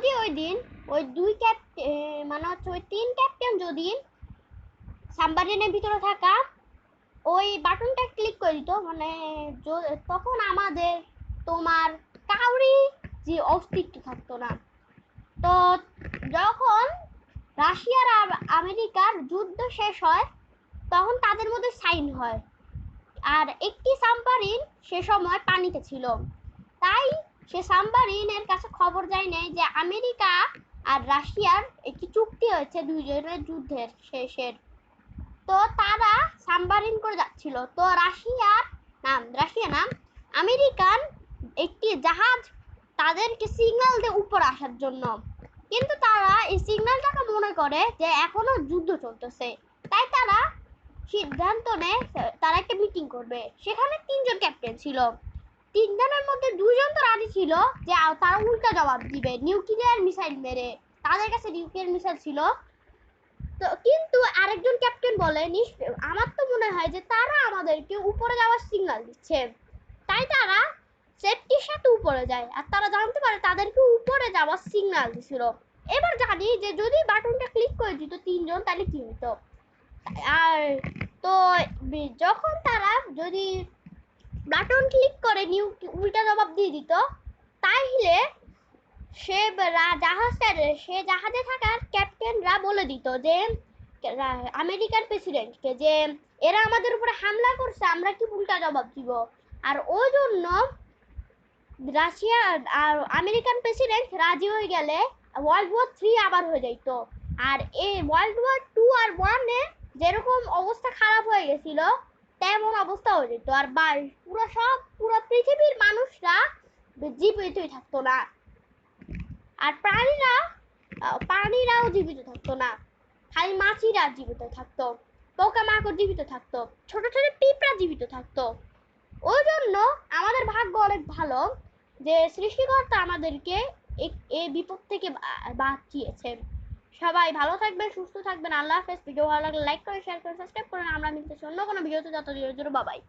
যদি ওই দিন, ওই দুই ক্যাপ মানে হচ্ছে ওই তিন ক্যাপ্টেন যদি সাবমারিনের ভিতরে থাকা, ওই বাটনটা ক্লিক করে দিত মানে তখন আমাদের তোমার কাউরি যে অস্তিত্ব থাকতো না। তো যখন রাশিয়ার আর আমেরিকার যুদ্ধ শেষ হয়, তখন তাদের মধ্যে সাইন হয়। আর একটি সাবমারিন সে সময় পানিতে ছিল। সে সাবমারিনের কাছে খবর যায় নাই যে আমেরিকা আর রাশিয়ার একটি চুক্তি হয়েছে দুইজনের যুদ্ধের শেষের। তো তারা সাবমারিন করে যাচ্ছিল। তো রাশিয়ার নাম, রাশিয়া নাম, আমেরিকান একটি জাহাজ তাদেরকে সিগন্যাল দিয়ে উপর আসার জন্য। কিন্তু তারা এই সিগন্যালটাকে মনে করে যে এখনও যুদ্ধ চলতেছে। তাই তারা সিদ্ধান্ত নেয়, তারা একটা মিটিং করবে। সেখানে তিনজন ক্যাপ্টেন ছিল। তিনজনের মধ্যে দুজন তো রাজি ছিল যে তারা উল্টা জবাব দিবে নিউক্লিয়ার মিসাইল মেরে। তাদের কাছে নিউক্লিয়ার মিসাইল ছিল। তো কিন্তু আরেকজন ক্যাপ্টেন বলে আমার তো মনে হয় যে তারা আমাদেরকে উপরে যাওয়ার সিগন্যাল দিচ্ছে। তাই তারা সেফটির সাথে উপরে যায়। আর তারা জানতে পারে তাদেরকে উপরে যাওয়ার সিগন্যাল দিছিল। এবার জানি যে যদি বাটনটা ক্লিক করে দিত তিনজন, তাহলে কি হতো আর তো যখন তারা যদি বাটন ক্লিক করে নিউ দিত তাইলে সে রা- সে জাহাজে থাকা ক্যাপ্টেনরা বলে দিত যে আমেরিকার প্রেসিডেন্টকে যে, এরা আমাদের উপরে হামলা করছে, আমরা কি উল্টা জবাব দিব? আর ওই জন্য রাশিয়া আর আমেরিকান প্রেসিডেন্ট রাজি হয়ে গেলে ওয়ার্ল্ড ওয়ার থ্রি আবার হয়ে যাইত। আর এই ওয়ার্ল্ড ওয়ার টু আর ওয়ানে যেরকম অবস্থা খারাপ হয়ে গেছিল, তেমন অবস্থা হয়ে যেত। আর পুরো সব, পুরো পৃথিবীর মানুষরা থাকতো না। আর প্রাণীরা প্রাণীরাও জীবিত থাকতো না। খালি মাছিরা জীবিত থাকতো জীবিত থাকতো, ছোট ছোট পিঁপড়া জীবিত থাকতো। ওই জন্য আমাদের ভাগ্য অনেক ভালো যে সৃষ্টিকর্তা আমাদেরকে এই বিপদ থেকে বাঁচিয়েছেন সবাই ভালো থাকবেন, সুস্থ থাকবেন। আল্লাহ হাফেজ। ভিডিও ভালো লাগলে লাইক করে শেয়ার করে সাবস্ক্রাইব করুন। আমরা মিলতেছি অন্য কোনো ভিডিওতে। যত জোরে বাবাই